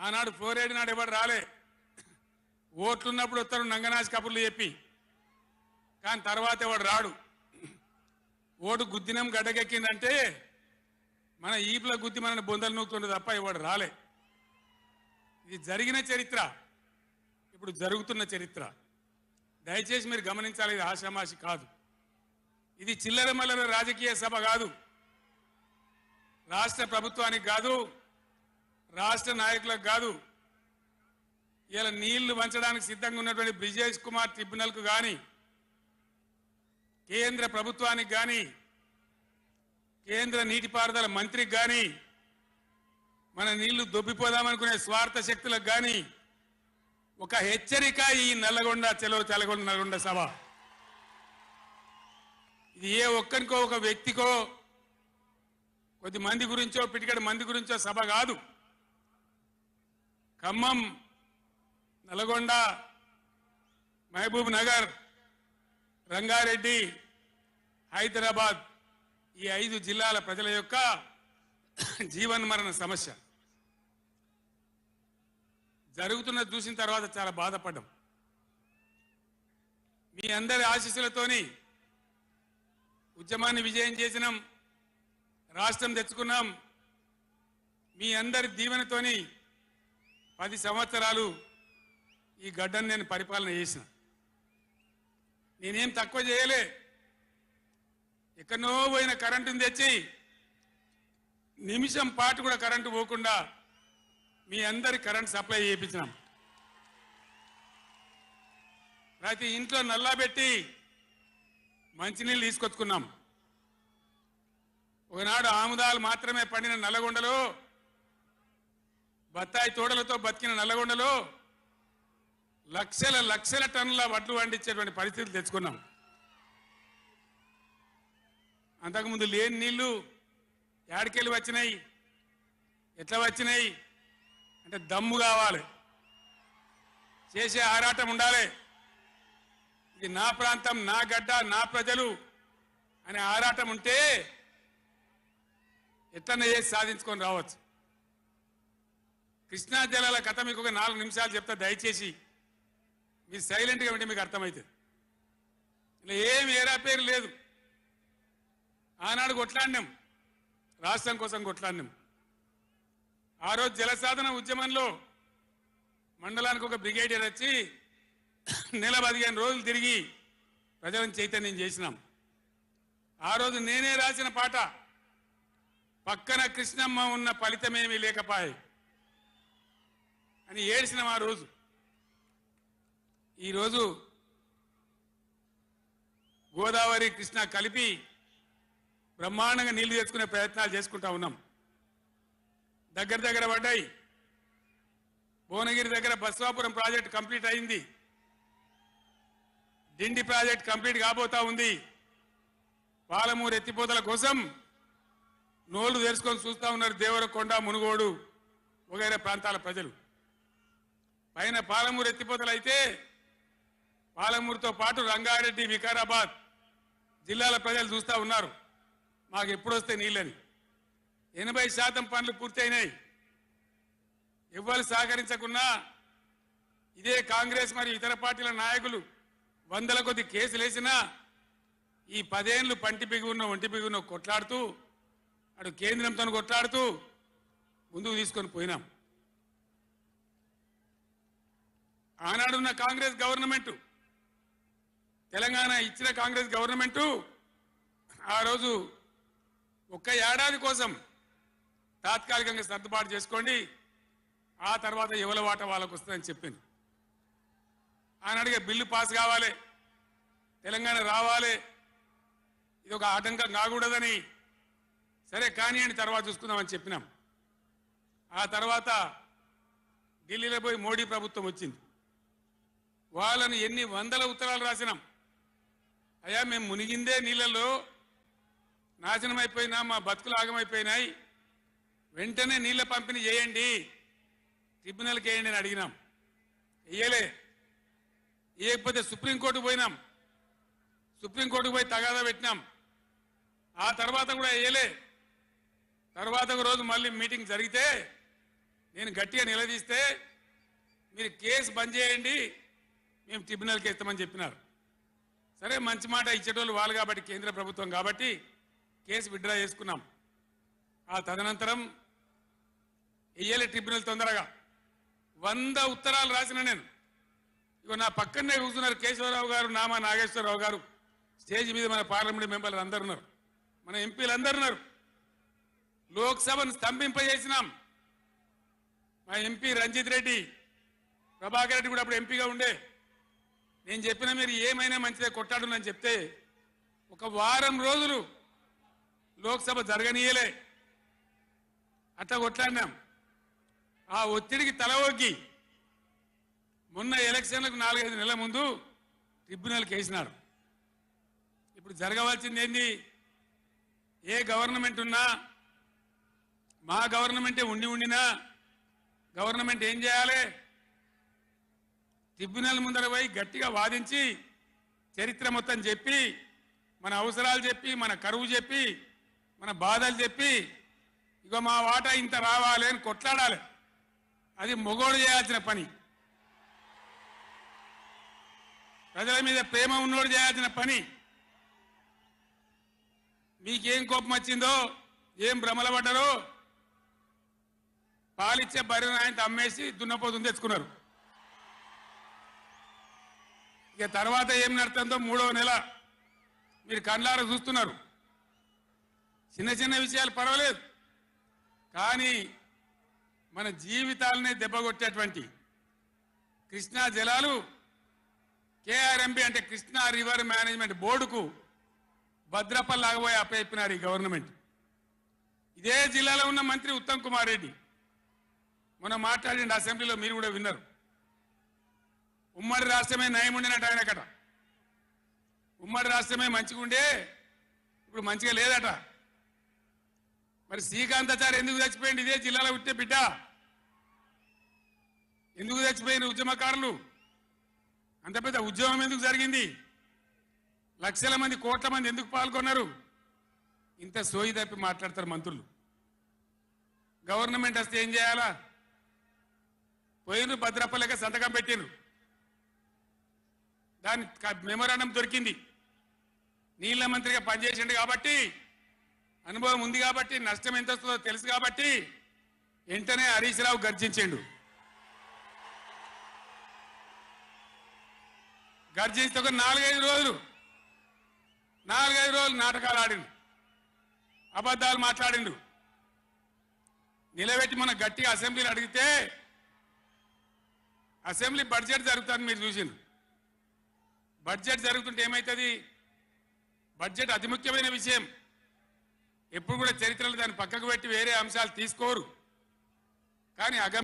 ఆనాడు ఫ్లోరైడ్ నాడు ఎవరు రాలే. ఓట్లున్నప్పుడు వస్తారు నంగనాజ్ కబుర్లు చెప్పి. కానీ తర్వాత ఎవడు రాడు? ఓటు గుద్దినం గడ్డకెక్కిందంటే మన ఈపుల గుద్ది మనని బొందలు నూకుతుండే తప్ప ఎవడు రాలే. ఇది జరిగిన చరిత్ర. ఇప్పుడు జరుగుతున్న చరిత్ర. దయచేసి మీరు గమనించాలి ఇది ఆషామాషి కాదు. ఇది చిల్లర మల్లర రాజకీయ సభ కాదు. రాష్ట్ర ప్రభుత్వానికి కాదు రాష్ట్ర నాయకులకు కాదు ఇలా నీళ్ళు వంచడానికి సిద్ధంగా ఉన్నటువంటి బ్రిజేష్ కుమార్ ట్రిబ్యునల్కు కానీ కేంద్ర ప్రభుత్వానికి కానీ కేంద్ర నీటిపారుదల మంత్రికి కానీ మన నీళ్ళు దొబ్బిపోదామనుకునే స్వార్థ శక్తులకు కానీ ఒక హెచ్చరిక ఈ నల్లగొండ చెలవు తెలగొండ నల్గొండ సభ. ఇది ఏ ఒక్కరికో ఒక వ్యక్తికో కొద్ది మంది గురించో పిటికడి మంది గురించో సభ కాదు. ఖమ్మం నల్గొండ మహబూబ్ నగర్ రంగారెడ్డి హైదరాబాద్ ఈ ఐదు జిల్లాల ప్రజల యొక్క జీవన్మరణ సమస్య. జరుగుతున్న చూసిన తర్వాత చాలా బాధపడ్డం. మీ అందరి ఆశీస్సులతోని ఉద్యమాన్ని విజయం చేసినాం రాష్ట్రం తెచ్చుకున్నాం. మీ అందరి దీవెనతోని పది సంవత్సరాలు ఈ గడ్డను నేను పరిపాలన చేసిన. నేనేం తక్కువ చేయలే. ఎక్కడనో పోయిన కరెంటుని తెచ్చి నిమిషం పాటు కూడా కరెంటు పోకుండా మీ అందరి కరెంట్ సప్లై చేయించినాం. ప్రతి ఇంట్లో నల్లా పెట్టి మంచినీళ్ళు తీసుకొచ్చుకున్నాం. ఒకనాడు ఆముదాలు మాత్రమే పండిన నల్లగొండలో బత్తాయి తోడలతో బతికిన నల్లగొండలో లక్షల లక్షల టన్నుల వడ్లు పండించేటువంటి పరిస్థితులు తెచ్చుకున్నాం. అంతకుముందు లేని నీళ్ళు ఏడకెళ్ళి వచ్చినాయి? ఎట్లా వచ్చినాయి? అంటే దమ్ము కావాలి. చేసే ఆరాటం ఉండాలి. ఇది నా ప్రాంతం నా గడ్డ నా ప్రజలు అనే ఆరాటం ఉంటే ఎట్లన్నా చేసి సాధించుకొని రావచ్చు. కృష్ణా జలాల కథ మీకు ఒక నాలుగు నిమిషాలు చెప్తా దయచేసి. మీరు సైలెంట్గా ఉంటే మీకు అర్థమవుతుంది. ఇలా ఏం ఏరా పేరు లేదు. ఆనాడు కొట్లాడినాం. రాష్ట్రం కోసం కొట్లాడినాం. ఆ రోజు జలసాధన ఉద్యమంలో మండలానికి ఒక బ్రిగేడియర్ వచ్చి నెల పదిహేను రోజులు తిరిగి ప్రజలను చైతన్యం చేసినాం. ఆ రోజు నేనే రాసిన పాట పక్కన కృష్ణమ్మ ఉన్న ఫలితమేమీ లేకపాయే. అని ఏడ్చినాం ఆ రోజు. ఈరోజు గోదావరి కృష్ణ కలిపి బ్రహ్మాండంగా నీళ్ళు తెచ్చుకునే ప్రయత్నాలు చేసుకుంటా ఉన్నాం. దగ్గర దగ్గర పడ్డాయి. భువనగిరి దగ్గర బస్వాపురం ప్రాజెక్ట్ కంప్లీట్ అయింది. డిండి ప్రాజెక్ట్ కంప్లీట్ కాబోతా ఉంది. పాలమూరు ఎత్తిపోతల కోసం నోళ్ళు తెరుచుకొని చూస్తా ఉన్నారు దేవరకొండ మునుగోడు వగైరా ప్రాంతాల ప్రజలు. పైన పాలమూరు ఎత్తిపోతలు అయితే పాలమూరుతో పాటు రంగారెడ్డి వికారాబాద్ జిల్లాల ప్రజలు చూస్తా ఉన్నారు. మాకు ఎప్పుడొస్తే నీళ్ళని. ఎనభై శాతం పనులు పూర్తయినాయి. ఎవ్వరు సహకరించకున్నా ఇదే కాంగ్రెస్ మరియు ఇతర పార్టీల నాయకులు వందల కొద్ది కేసులేసినా ఈ పదేళ్ళు పంటి బిగున్న ఒంటి బిగున్న కొట్లాడుతూ అటు కేంద్రంతో కొట్లాడుతూ ముందుకు తీసుకొని పోయినాం. ఆనాడున్న కాంగ్రెస్ గవర్నమెంట్ తెలంగాణ ఇచ్చిన కాంగ్రెస్ గవర్నమెంటు ఆ రోజు ఒక్క ఏడాది కోసం తాత్కాలికంగా సర్దుబాటు చేసుకోండి. ఆ తర్వాత ఎవల వాట వాళ్ళకు వస్తుందని చెప్పింది. ఆనాడుగా బిల్లు పాస్ కావాలి తెలంగాణ రావాలి ఇది ఒక ఆటంకం కాకూడదని సరే కానీ అని తర్వాత చూసుకుందామని చెప్పినాం. ఆ తర్వాత ఢిల్లీలో పోయి మోడీ ప్రభుత్వం వచ్చింది. వాళ్ళని ఎన్ని వందల ఉత్తరాలు రాసినాం. అయ్యా మేము మునిగిందే నీళ్ళలో నాశనం అయిపోయినా మా బతుకులు ఆగమైపోయినాయి. వెంటనే నీళ్ళ పంపిణీ చేయండి. ట్రిబ్యునల్కి వేయండి అని అడిగినాం. వేయలే. వేయకపోతే సుప్రీంకోర్టుకు పోయినాం. సుప్రీంకోర్టుకు పోయి తగాదా పెట్టినాం. ఆ తర్వాత కూడా వేయలే. తర్వాత ఒక రోజు మళ్ళీ మీటింగ్ జరిగితే నేను గట్టిగా నిలదీస్తే మీరు కేసు బంద్ చేయండి. మేము ట్రిబ్యునల్కి ఇస్తామని చెప్పినారు. సరే మంచి మాట ఇచ్చేటోళ్ళు వాళ్ళు కాబట్టి కేంద్ర ప్రభుత్వం కాబట్టి కేసు విత్డ్రా చేసుకున్నాం. ఆ తదనంతరం వెయ్యాలి ట్రిబ్యునల్ తొందరగా. వంద ఉత్తరాలు రాసిన నేను. ఇగో నా పక్కనే కూర్చున్నారు కేశవరావు గారు నామా నాగేశ్వరరావు గారు. స్టేజ్ మీద మన పార్లమెంట్ మెంబర్లు అందరు ఉన్నారు. మన ఎంపీలు అందరు ఉన్నారు. లోక్సభను స్తంభింపజేసినాం. మా ఎంపీ రంజిత్ రెడ్డి ప్రభాకర్ రెడ్డి కూడా అప్పుడు ఎంపీగా ఉండే. నేను చెప్పిన మీరు ఏమైనా మంచిదే కొట్టాడునని చెప్తే ఒక వారం రోజులు లోక్సభ జరగనీయలే. అట్లా కొట్లాడినాం. ఆ ఒత్తిడికి తల ఒగ్గి మొన్న ఎలక్షన్లకు నాలుగైదు నెలల ముందు ట్రిబ్యునల్కి వేసినారు ఇప్పుడు జరగవలసింది ఏంది ఏ గవర్నమెంట్ ఉన్నా మా గవర్నమెంటే ఉండి ఉండినా గవర్నమెంట్ ఏం చేయాలి? ట్రిబ్యునల్ ముందర పోయి గట్టిగా వాదించి చరిత్ర మొత్తం చెప్పి మన అవసరాలు చెప్పి మన కరువు చెప్పి మన బాధలు చెప్పి ఇగో మా వాటా ఇంత రావాలి అని కొట్లాడాలి. అది మొగోడు చేయాల్సిన పని. ప్రజల మీద ప్రేమ ఉన్నోడు చేయాల్సిన పని. మీకేం కోపం వచ్చిందో ఏం భ్రమల పడ్డారో పాలిచ్చే బర్రెను ఆయన అమ్మేసి దున్నపోతుంది తెచ్చుకున్నారు. ఇక తర్వాత ఏం నడుతుందో మూడవ నెల మీరు కండ్లార చూస్తున్నారు. చిన్న చిన్న విషయాలు పర్వాలేదు. కానీ మన జీవితాలనే దెబ్బగొట్టేటువంటి కృష్ణా జలాలు కేఆర్ఎంబి అంటే కృష్ణా రివర్ మేనేజ్మెంట్ బోర్డుకు భద్రపల్లాగబోయి అప్పయిపోయినారు ఈ గవర్నమెంట్. ఇదే జిల్లాలో ఉన్న మంత్రి ఉత్తమ్ కుమార్ రెడ్డి. మొన్న మాట్లాడిండి అసెంబ్లీలో మీరు కూడా విన్నారు. ఉమ్మడి రాష్ట్రమే నయం ఉండినట్టు ఆయనకట ఉమ్మడి రాష్ట్రమే మంచిగా ఉండే ఇప్పుడు మంచిగా లేదట. మరి శ్రీకాంతాచారి ఎందుకు చచ్చిపోయింది ఇదే జిల్లాలో ఉట్టే బిడ్డ. ఎందుకు చచ్చిపోయిన ఉద్యమకారులు. అంత పెద్ద ఉద్యమం ఎందుకు జరిగింది? లక్షల మంది కోట్ల మంది ఎందుకు పాల్గొన్నారు? ఇంత సోయి తప్పి మాట్లాడతారు మంత్రులు. గవర్నమెంట్ వస్తే ఏం చేయాలా? పోయినరు భద్రపల్లెక సంతకం పెట్టిండ్రు. దాని మెమోరాండం దొరికింది. నీళ్ళ మంత్రిగా పనిచేసిండు కాబట్టి అనుభవం ఉంది కాబట్టి నష్టం ఎంత వస్తుందో తెలుసు కాబట్టి వెంటనే హరీష్ రావు గర్జించిండు. గర్జిస్తే ఒక నాలుగైదు రోజులు నాలుగైదు రోజులు నాటకాలు ఆడిండు. అబద్ధాలు మాట్లాడిండు. నిలబెట్టి మన గట్టిగా అసెంబ్లీని అడిగితే అసెంబ్లీ బడ్జెట్ జరుగుతుంది మీరు చూసిండు బడ్జెట్ జరుగుతుంటే ఏమవుతుంది బడ్జెట్ అతి ముఖ్యమైన విషయం. ఎప్పుడు కూడా చరిత్రలో దాన్ని పక్కకు పెట్టి వేరే అంశాలు తీసుకోరు. కానీ అగ